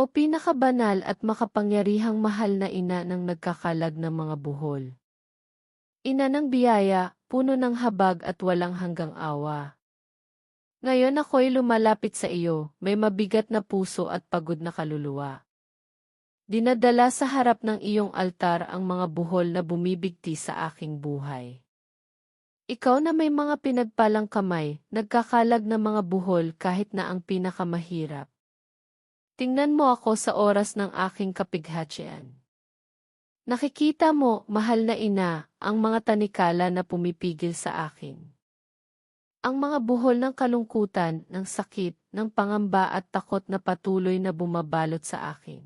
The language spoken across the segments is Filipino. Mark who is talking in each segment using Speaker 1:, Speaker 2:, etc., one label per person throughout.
Speaker 1: O pinakabanal at makapangyarihang mahal na ina ng nagkakalag ng mga buhol. Ina ng biyaya, puno ng habag at walang hanggang awa. Ngayon ako'y lumalapit sa iyo, may mabigat na puso at pagod na kaluluwa. Dinadala sa harap ng iyong altar ang mga buhol na bumibigti sa aking buhay. Ikaw na may mga pinagpalang kamay, nagkakalag na mga buhol kahit na ang pinakamahirap. Tingnan mo ako sa oras ng aking kapighatsyan. Nakikita mo, mahal na ina, ang mga tanikala na pumipigil sa akin. Ang mga buhol ng kalungkutan, ng sakit, ng pangamba at takot na patuloy na bumabalot sa akin.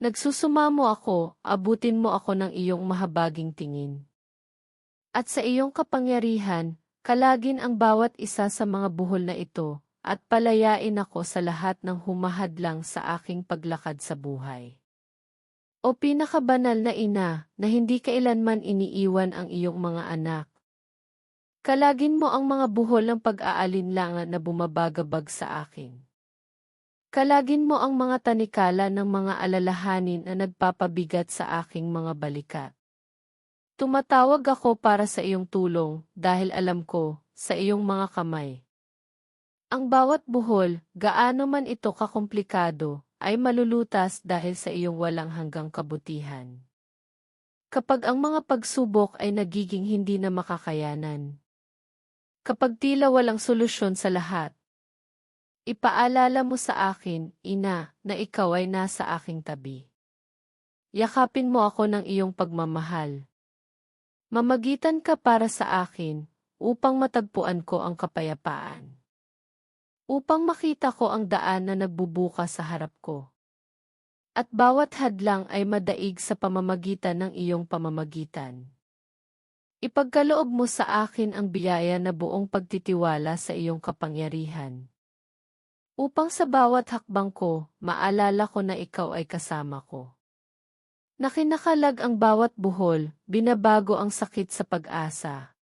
Speaker 1: Nagsusumamo ako, abutin mo ako ng iyong mahabaging tingin. At sa iyong kapangyarihan, kalagin ang bawat isa sa mga buhol na ito, at palayain ako sa lahat ng humahadlang sa aking paglakad sa buhay. O pinakabanal na ina, na hindi kailanman iniiwan ang iyong mga anak. Kalagin mo ang mga buhol ng pag-aalinlangan na bumabagabag sa akin. Kalagin mo ang mga tanikala ng mga alalahanin na nagpapabigat sa aking mga balikat. Tumatawag ako para sa iyong tulong dahil alam ko, sa iyong mga kamay. Ang bawat buhol, gaano man ito kakomplikado, ay malulutas dahil sa iyong walang hanggang kabutihan. Kapag ang mga pagsubok ay nagiging hindi na makakayanan. Kapag tila walang solusyon sa lahat, Ipaalala mo sa akin, ina, na ikaw ay nasa aking tabi. Yakapin mo ako ng iyong pagmamahal. Mamagitan ka para sa akin, upang matagpuan ko ang kapayapaan. Upang makita ko ang daan na nagbubuka sa harap ko. At bawat hadlang ay madaig sa pamamagitan ng iyong pamamagitan. Ipagkaloob mo sa akin ang biyaya na buong pagtitiwala sa iyong kapangyarihan. Upang sa bawat hakbang ko, maalala ko na ikaw ay kasama ko. Nakinakalag ang bawat buhol, binabago ang sakit sa pag-asa.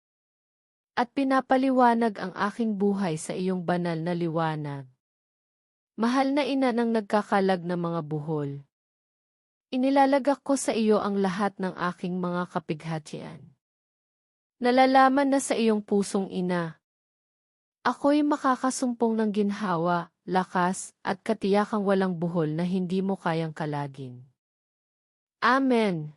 Speaker 1: At pinapaliwanag ang aking buhay sa iyong banal na liwanag. Mahal na ina ng nagkakalag na mga buhol. Inilalagak ko sa iyo ang lahat ng aking mga kapighatian. Nalalaman na sa iyong pusong ina. Ako'y makakasumpong ng ginhawa, lakas, at katiyakang walang buhol na hindi mo kayang kalagin. Amen.